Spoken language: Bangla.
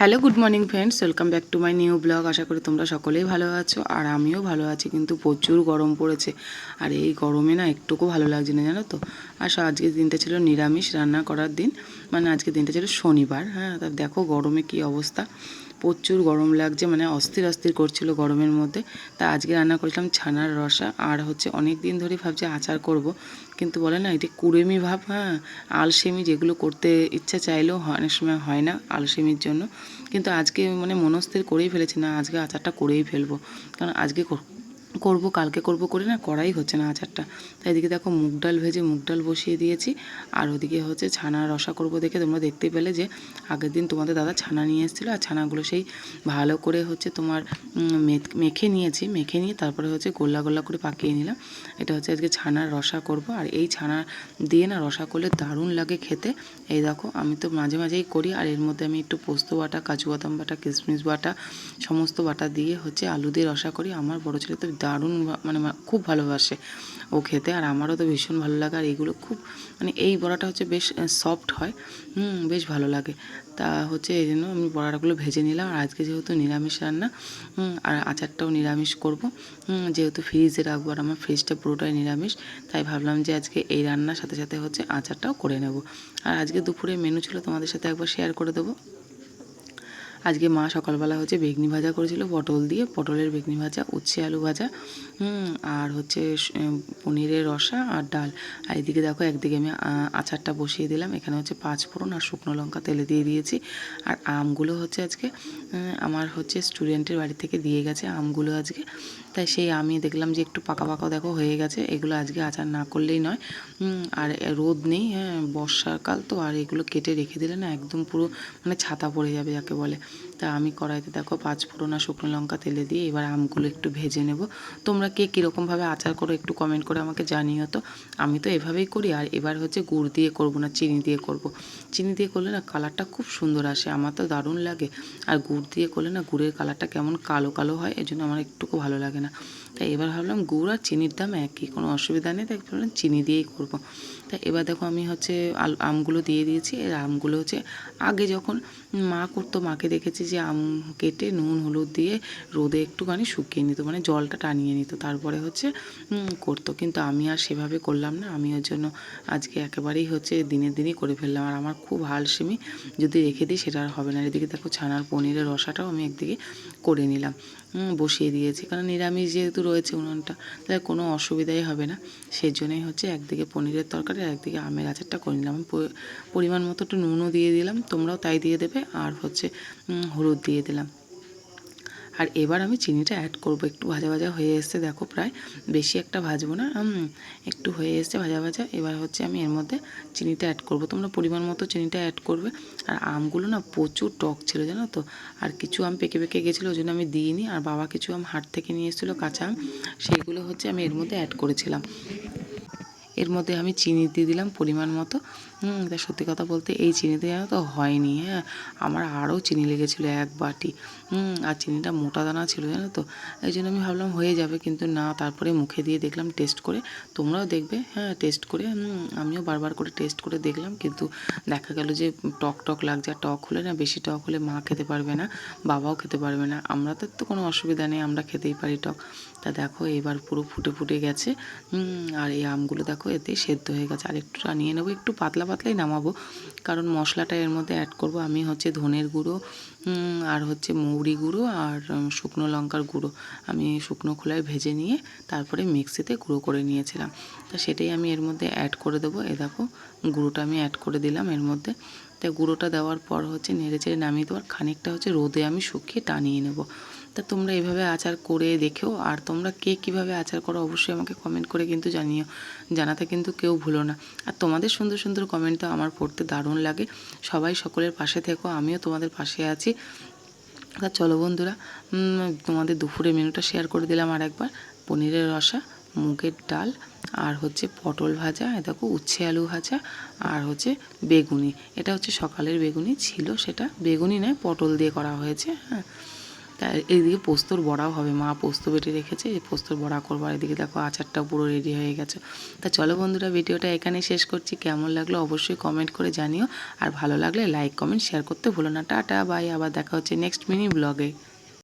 Hello, good morning friends, welcome back to my new blog. আশা করি তোমরা সকলেই ভালো আছো, আর আমিও ভালো আছি, কিন্তু প্রচুর গরম পড়েছে। আর এই গরমে না একটুকু ভালো লাগছে না, জানো তো? আর আজকের দিনটা ছিল নিরামিষ রান্না করার দিন। মানে আজকের দিনটা ছিল শনিবার হ্যাঁ তা দেখো গরমে কি অবস্থা। প্রচুর গরম লাগছে মানে অস্থির অস্থির করছিল গরমের মধ্যে। তা আজকে রান্না করেছিলাম ছানার রসা, আর হচ্ছে অনেক দিন ধরে ভাবছি আচার করব। কিন্তু বলে না এটি কুড়েমি ভাব হ্যাঁ আলসেমি যেগুলো করতে ইচ্ছা চাইলেও অনেক সময় হয় না আলসেমির জন্য। কিন্তু আজকে মানে মনস্থির করেই ফেলেছি, না, আজকে আচারটা করেই ফেলব। কারণ আজকে করব, কালকে করব করে না, করাই হচ্ছে না আচারটা। তাই এদিকে দেখো মুগ ডাল ভেজে, মুগ ডাল বসিয়ে দিয়েছি। আর ওদিকে হচ্ছে ছানা রসা করব দেখে তোমরা দেখতে পেলে যে আগের দিন তোমাদের দাদা ছানা নিয়ে এসেছিল, আর ছানাগুলো সেই ভালো করে হচ্ছে তোমার মেখে নিয়েছি, মেখে নিয়ে তারপরে হচ্ছে গোল্লা গোল্লা করে পাকিয়ে নিলাম। এটা হচ্ছে আজকে ছানার রসা করব। আর এই ছানা দিয়ে না রসা করলে দারুণ লাগে খেতে। এই দেখো আমি তো মাঝে মাঝেই করি, আর এর মধ্যে আমি একটু পোস্ত বাটা, কাজু বাদাম বাটা, কিশমিশ বাটা, সমস্ত বাটা দিয়ে হচ্ছে আলু দিয়ে রসা করি। আমার বড়ো ছেলে তো দারুণ মানে খুব ভালোবাসে ও খেতে। আর আমারও তো ভীষণ ভালো লাগে। আর এগুলো খুব মানে এই বড়াটা হচ্ছে বেশ সফট হয়। হুম, বেশ ভালো লাগে। তা হচ্ছে এই জন্য আমি বড়াগুলো ভেজে নিলাম। আর আজকে যেহেতু নিরামিষ রান্না আর আচারটাও নিরামিষ করব। যেহেতু ফ্রিজে রাখব আর আমার ফ্রিজটা পুরোটাই নিরামিষ, তাই ভাবলাম যে আজকে এই রান্নার সাথে সাথে হচ্ছে আচারটাও করে নেব। আর আজকে দুপুরে মেনু ছিল তোমাদের সাথে একবার শেয়ার করে দেবো। আজকে মা সকালবেলা হচ্ছে বেগনি ভাজা করেছিল, পটল দিয়ে, পটলের বেগনি ভাজা, উচ্ছে আলু ভাজা আর হচ্ছে পনিরের রসা আর ডাল। আর এদিকে দেখো একদিকে আমি আচারটা বসিয়ে দিলাম, এখানে হচ্ছে পাঁচ ফোড়ন আর শুকনো লঙ্কা তেলে দিয়ে দিয়েছি। আর আমগুলো হচ্ছে আজকে আমার হচ্ছে স্টুডেন্টের বাড়ি থেকে দিয়ে গেছে আমগুলো আজকে। তাই সেই আমি দেখলাম যে একটু পাকা পাকা দেখো হয়ে গেছে, এগুলো আজকে আচার না করলেই নয়। আর রোদ নেই হ্যাঁ বর্ষাকাল তো, আর এগুলো কেটে রেখে দিলে না একদম পুরো মানে ছাতা পড়ে যাবে, যাকে বলে। তা আমি কড়াইতে দেখো পাঁচ ফোড়ন আর শুকনো লঙ্কা তেলে দিয়ে এবার আমগুলো একটু ভেজে নেব। তোমরা কে কীরকমভাবে আচার করো একটু কমেন্ট করে আমাকে জানিও তো। আমি তো এভাবেই করি আর এবার হচ্ছে গুড় দিয়ে করব না চিনি দিয়ে করব। চিনি দিয়ে করলে না কালারটা খুব সুন্দর আসে, আমার তো দারুণ লাগে। আর গুড় দিয়ে করলে না গুড়ের কালারটা কেমন কালো কালো হয় এই জন্য আমার একটুকু ভালো লাগে না। তাই এবার ভাবলাম গুড় আর চিনির দাম একই, কোনো অসুবিধা নেই। তাই ভাবলাম চিনি দিয়েই করব। তাই এবার দেখো আমি হচ্ছে আমগুলো দিয়ে দিয়েছি। এর আমগুলো হচ্ছে আগে যখন মা করতো, মাকে দেখেছি যে আম কেটে নুন, হলুদ দিয়ে রোদে একটুখানি শুকিয়ে নিত মানে জলটা টানিয়ে নিত। তারপরে হচ্ছে করতো। কিন্তু আমি আর সেভাবে করলাম না। আমি ওর জন্য আজকে একেবারেই হচ্ছে দিনের দিনই করে ফেললাম। আর আমার খুব হালসিমি যদি রেখে দিই, সেটা আর হবে না। এদিকে দেখো ছানার পনিরের রসাটাও আমি একদিকে করে নিলাম। বসিয়ে দিয়েছি। কারণ নিরামিষ যেহেতু রয়েছে উনুনটা, তাহলে কোনো অসুবিধাই হবে না। সেই জন্যই হচ্ছে একদিকে পনিরের তরকারি আর একদিকে আমের আচারটা করে নিলাম। পরিমাণ মতো একটু নুনও দিয়ে দিলাম, তোমরাও তাই দিয়ে দেবে। আর হচ্ছে হলুদ দিয়ে দিলাম। আর এবার আমি চিনিটা অ্যাড করব। একটু ভাজা ভাজা হয়ে এসছে, দেখো প্রায়। বেশি একটা ভাজবো না একটু হয়ে এসছে ভাজা ভাজা। এবার হচ্ছে আমি এর মধ্যে চিনিটা অ্যাড করব। তোমরা পরিমাণ মতো চিনিটা অ্যাড করবে। আর আমগুলো না প্রচুর টক ছিল, জানো তো? আর কিছু আম পেকে পেকে গেছিল ওই জন্য আমি দিইনি। আর বাবা কিছু আম হাট থেকে নিয়ে এসেছিল, কাঁচা আম। সেইগুলো হচ্ছে আমি এর মধ্যে অ্যাড করেছিলাম। এর মধ্যে আমি চিনি দিয়ে দিলাম পরিমাণ মতো। হুম তা সত্যি কথা বলতে এই চিনিতে জানো তো হয়নি হ্যাঁ। আমার আরও চিনি লেগেছিলো এক বাটি, হুম, আর চিনিটা মোটা দানা ছিল, জানো তো। এই জন্য আমি ভাবলাম হয়ে যাবে, কিন্তু না, তারপরে মুখে দিয়ে দেখলাম টেস্ট করে, তোমরাও দেখবে হ্যাঁ টেস্ট করে আমিও বারবার করে টেস্ট করে দেখলাম, কিন্তু দেখা গেল যে টক টক লাগছে, আর টক হলে না, বেশি টক হলে মা খেতে পারবে না, বাবাও খেতে পারবে না আমরা তো কোনো অসুবিধা নেই, আমরা খেতেই পারি টক। তা দেখো, এবার পুরো ফুটে ফুটে গেছে আর এই আমগুলো দেখো, এতে সেদ্ধ হয়ে গেছে। আর একটু টানিয়ে নেব, একটু পাতলা পাতলাই নামাবো। কারণ মশলাটা এর মধ্যে অ্যাড করব আমি হচ্ছে ধনের গুঁড়ো আর হচ্ছে মৌরি গুঁড়ো আর শুকনো লঙ্কার গুঁড়ো। আমি শুকনো খোলায় ভেজে নিয়ে তারপরে মিক্সিতে গুঁড়ো করে নিয়েছিলাম। তা সেটাই আমি এর মধ্যে অ্যাড করে দেবো। এ দেখো, গুঁড়োটা আমি অ্যাড করে দিলাম এর মধ্যে। তা গুঁড়োটা দেওয়ার পর হচ্ছে নেড়ে চেড়ে নামিয়ে দেওয়ার খানিকটা হচ্ছে রোদে আমি শুকিয়ে টানিয়ে নেব। তা তোমরা এভাবে আচার করে দেখেও আর তোমরা কে কীভাবে আচার করো অবশ্যই আমাকে কমেন্ট করে কিন্তু জানিও। জানাতে কিন্তু কেউ ভুলো না। আর তোমাদের সুন্দর সুন্দর কমেন্ট তো আমার পড়তে দারুণ লাগে। সবাই সকলের পাশে থেকো, আমিও তোমাদের পাশে আছি। তা চলো বন্ধুরা তোমাদের দুপুরে মেনুটা শেয়ার করে দিলাম আর একবার পনিরের রসা, মুগের ডাল, আর হচ্ছে পটল ভাজা দেখো উচ্ছে আলু ভাজা, আর হচ্ছে বেগুনি। এটা হচ্ছে সকালের বেগুনি, ছিল সেটা বেগুনি নয়, পটল দিয়ে করা হয়েছে হ্যাঁ। তা এইদিকে পোস্তর বড়াও হবে। মা পোস্ত বেটে রেখেছে পোস্তর বড়া করব। আর এদিকে দেখো আচারটা পুরো রেডি হয়ে গেছে। তা চলো বন্ধুরা, ভিডিওটা এখানেই শেষ করছি। কেমন লাগল অবশ্যই কমেন্ট করে জানিও। আর ভালো লাগলে লাইক কমেন্ট শেয়ার করতে ভুলো না। টাটা বাই আবার দেখা হচ্ছে নেক্সট মিনি ব্লগে